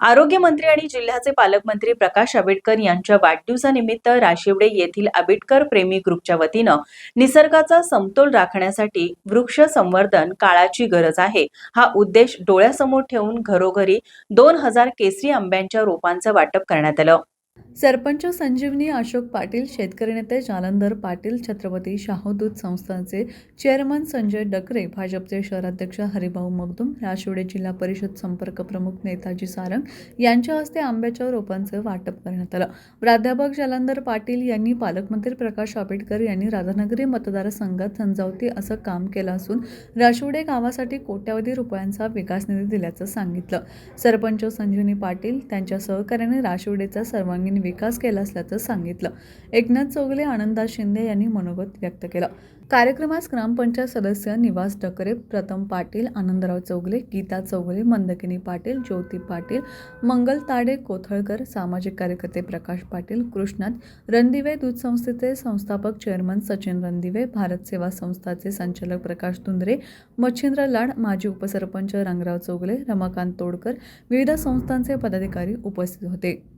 आरोग्यमंत्री आणि जिल्ह्याचे पालकमंत्री प्रकाश आंबेडकर यांच्या वाढदिवसानिमित्त राशिवडे येथील आंबेडकर प्रेमी ग्रुपच्या वतीनं निसर्गाचा समतोल राखण्यासाठी वृक्ष संवर्धन काळाची गरज आहे. हा उद्देश डोळ्यासमोर ठेवून घरोघरी दोन हजार केसरी आंब्यांच्या रोपांचं वाटप करण्यात आलं. सरपंच संजीवनी अशोक पाटील शेतकरी नेते जालंधर पाटील छत्रपती शाहू दूध संस्थांचे चेअरमन संजय डकरे भाजपचे शहराध्यक्ष हरिभाऊ मगदुम राशिवडे जिल्हा परिषद संपर्क प्रमुख नेताजी सारंग यांच्या हस्ते आंब्याच्या रोपांचं वाटप करण्यात आलं. प्राध्यापक जालंधर पाटील यांनी पालकमंत्री प्रकाश आंबेडकर यांनी राधानगरी मतदारसंघात संजावती असं काम केलं असून राशिवडे गावासाठी कोट्यावधी रुपयांचा विकास निधी दिल्याचं सांगितलं. सरपंच संजीवनी पाटील त्यांच्या सहकार्याने राशिवडेचा सर्वांगीण विकास केला असल्याचं सांगितलं. एकनाथ चौगले आनंदा शिंदे यांनी मनोगत व्यक्त केलं. कार्यक्रमास ग्रामपंचायत सदस्य निवास डकरे प्रथम पाटील आनंदराव चौगले गीता चौगले मंदकिनी पाटील ज्योती पाटील मंगल ताडे कोथळकर सामाजिक कार्यकर्ते प्रकाश पाटील कृष्णात रणदिवे दूध संस्थेचे संस्थापक चेअरमन सचिन रणदिवे भारत सेवा संस्थाचे संचालक प्रकाश धुंद्रे मच्छिंद्र लाड माजी उपसरपंच रंगराव चौगले रमाकांत तोडकर विविध संस्थांचे पदाधिकारी उपस्थित होते.